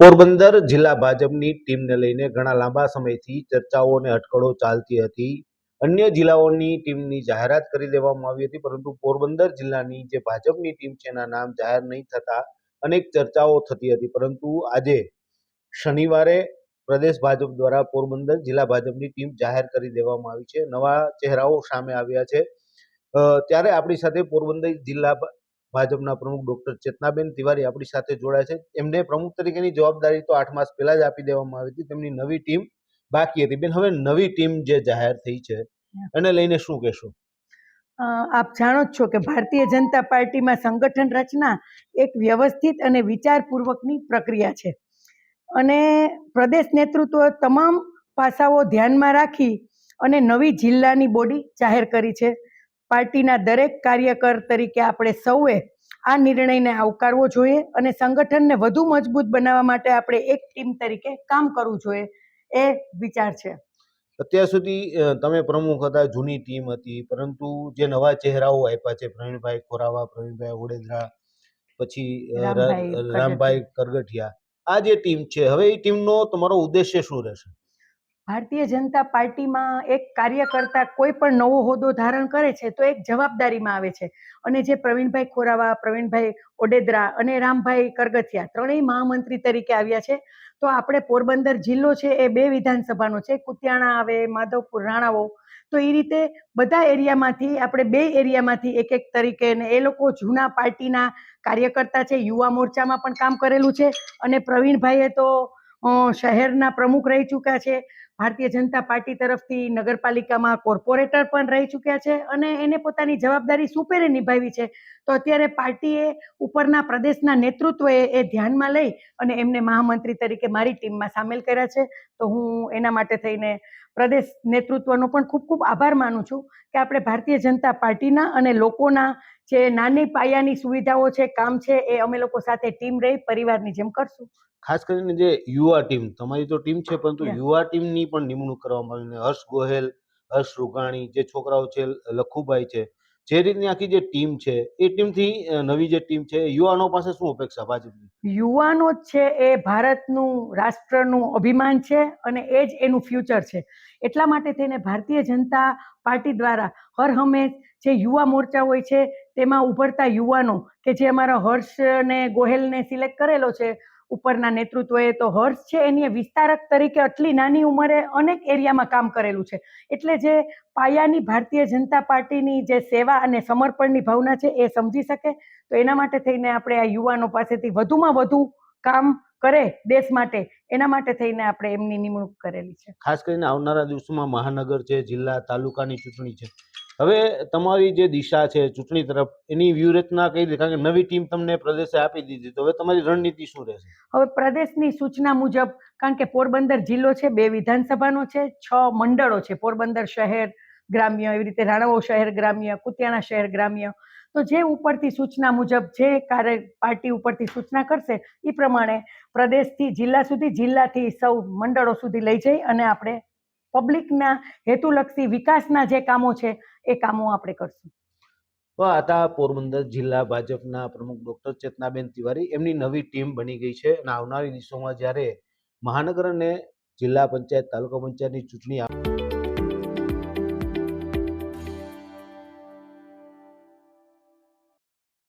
પોરબંદર જિલ્લા ભાજપની ટીમને લઈને ઘણા લાંબા સમયથી ચર્ચાઓ અને અટકળો ચાલતી હતી. અન્ય જિલ્લાઓની ટીમની જાહેરાત કરી દેવામાં આવી હતી, પરંતુ પોરબંદર જિલ્લાની જે ભાજપની ટીમ છે, એના નામ જાહેર નહીં થતા અનેક ચર્ચાઓ થતી હતી. પરંતુ આજે શનિવારે પ્રદેશ ભાજપ દ્વારા પોરબંદર જિલ્લા ભાજપની ટીમ જાહેર કરી દેવામાં આવી છે. નવા ચહેરાઓ સામે આવ્યા છે. ત્યારે આપણી સાથે પોરબંદર જિલ્લા ભાજપના પ્રમુખ ડોક્ટર ચેતનાબેન તિવારી આપણી સાથે જોડાયા છે. એમને પ્રમુખ તરીકેની જવાબદારી તો આઠ માસ પહેલા જ આપી દેવામાં આવી હતી. તેમની નવી ટીમ બાકી હતી. બેન હવે નવી ટીમ જે જાહેર થઈ છે એને લઈને શું કહેશો? આપ જાણો જ છો કે ભારતીય જનતા પાર્ટીમાં સંગઠન રચના એક વ્યવસ્થિત અને વિચારપૂર્વકની પ્રક્રિયા છે. અને પ્રદેશ નેતૃત્વ તમામ પાસાઓ ધ્યાનમાં રાખી અને નવી જિલ્લાની બોડી જાહેર કરી છે. પાર્ટીના દરેક કાર્યકર તરીકે આપણે સૌએ આ નિર્ણયને આવકારવો જોઈએ અને સંગઠનને વધુ મજબૂત બનાવવા માટે આપણે એક ટીમ તરીકે કામ કરવું જોઈએ એ વિચાર છે. અત્યાર સુધી તમે પ્રમુખ હતા જૂની ટીમ હતી પરંતુ જે નવા ચહેરાઓ આપ્યા છે પ્રવીણભાઈ ખોરાવા પ્રવીણભાઈ ઓડેદરા પછી રામભાઈ કરગઠિયા આ જે ટીમ છે હવે એ ટીમનો તમારો ઉદ્દેશ્ય શું રહેશે? ભારતીય જનતા પાર્ટીમાં એક કાર્યકર્તા કોઈ પણ નવો હોદ્દો ધારણ કરે છે, તો એક જવાબદારીમાં આવે છે. અને જે પ્રવીણભાઈ ખોરાવા, પ્રવીણભાઈ ઓડેદરા અને રામભાઈ કરગથિયા ત્રણેય મહામંત્રી તરીકે આવ્યા છે. તો આપણે પોરબંદર જિલ્લો છે, એ બે વિધાનસભાનો છે, કુતિયાણા આવે, માધવપુર, રાણાવો. તો એ રીતે બધા એરિયામાંથી, આપણે બે એરિયામાંથી એક એક તરીકે ને એ લોકો જૂના પાર્ટીના કાર્યકર્તા છે, યુવા મોરચામાં પણ કામ કરેલું છે. અને પ્રવીણભાઈએ તો શહેરના પ્રમુખ રહી ચૂક્યા છે. ભારતીય જનતા પાર્ટી તરફથી નગરપાલિકામાં કોર્પોરેટર પણ રહી ચૂક્યા છે અને એને પોતાની જવાબદારી સુપેરે નિભાવી છે. તો અત્યારે પાર્ટીએ ઉપરના પ્રદેશના નેતૃત્વએ એ ધ્યાનમાં લઈ અને એમને મહામંત્રી તરીકે મારી ટીમમાં સામેલ કર્યા છે. તો હું એના માટે થઈને પ્રદેશ નેતૃત્વનો પણ ખૂબ ખૂબ આભાર માનું છું કે આપણે ભારતીય જનતા પાર્ટીના અને લોકોના જે નાની પાયાની સુવિધાઓ છે કામ છે એ અમે લોકો સાથે ટીમ રહી પરિવારની જેમ કરશું. ખાસ કરીને જે યુવા ટીમ તમારી તો ટીમ છે પરંતુ યુવા ટીમની પણ નિમણૂક કરવામાં આવી. હર્ષ ગોહેલ, હર્ષ રૂગાણી જે છોકરાઓ છે, લખુભાઈ છે, જે રીતની આખી જે ટીમ છે, એ ટીમથી નવી જે ટીમ છે યુવાનો પાસે શું અપેક્ષા ભાજપની યુવાનો છે એ ભારતનું, રાષ્ટ્રનું અભિમાન છે અને એ જ એનું ફ્યુચર છે એટલા માટે થઈને ભારતીય જનતા પાર્ટી દ્વારા હર હંમેશ જે યુવા મોરચા હોય છે, તેમાં ઉભરતા યુવાનો કે જે અમારા હર્ષ ને ગોહેલને સિલેક્ટ કરેલો છે ઉપરના નેતૃત્વએ તો હર્ષ છે, એની વિસ્તારક તરીકે આટલી નાની ઉંમરે અનેક એરિયામાં કામ કરેલું છે. એટલે જે પાયાની ભારતીય જનતા પાર્ટીની જે સેવા અને સમર્પણની ભાવના છે એ સમજી શકે. તો એના માટે થઈને આપણે આ યુવાનો પાસેથી વધુમાં વધુ કામ કરે દેશ માટે, એના માટે થઈને આપણે એમની નિમણૂક કરેલી છે. ખાસ કરીને આવનારા દિવસોમાં મહાનગર છે, જિલ્લા, તાલુકાની ચૂંટણી છે. હવે તમારી જે દિશા છે, ચૂંટણી તરફ, એની વ્યૂહરચના કઈ રીતે? કારણ કે નવી ટીમ તમને પ્રદેશે આપી દીધી, તો હવે તમારી રણનીતિ શું રહેશે? હવે પ્રદેશની સૂચના મુજબ, કારણ કે પોરબંદર જિલ્લો છે, બે વિધાનસભાનો છે, છ મંડળો છે, પોરબંદર શહેર ગ્રામ્ય, એવી રીતે રાણાવો શહેર ગ્રામ્ય, કુતિયાણા શહેર ગ્રામ્ય. તો જે ઉપરથી સૂચના મુજબ, જે કાર્ય, પાર્ટી ઉપરથી સૂચના કરશે એ પ્રમાણે પ્રદેશથી જિલ્લા સુધી જિલ્લાથી સૌ મંડળો સુધી લઈ જઈ અને આપણે પબ્લિકના હેતુલક્ષી વિકાસના જે કામો છે, એ કામો આપણે કરશું. તો આ પોરબંદર જિલ્લા ભાજપના પ્રમુખ ડોક્ટર ચેતનાબેન તિવારી. એમની નવી ટીમ બની ગઈ છે અને આવનારી દિવસોમાં જ્યારે મહાનગર અને જિલ્લા પંચાયત તાલુકા પંચાયતની ચૂંટણી આવે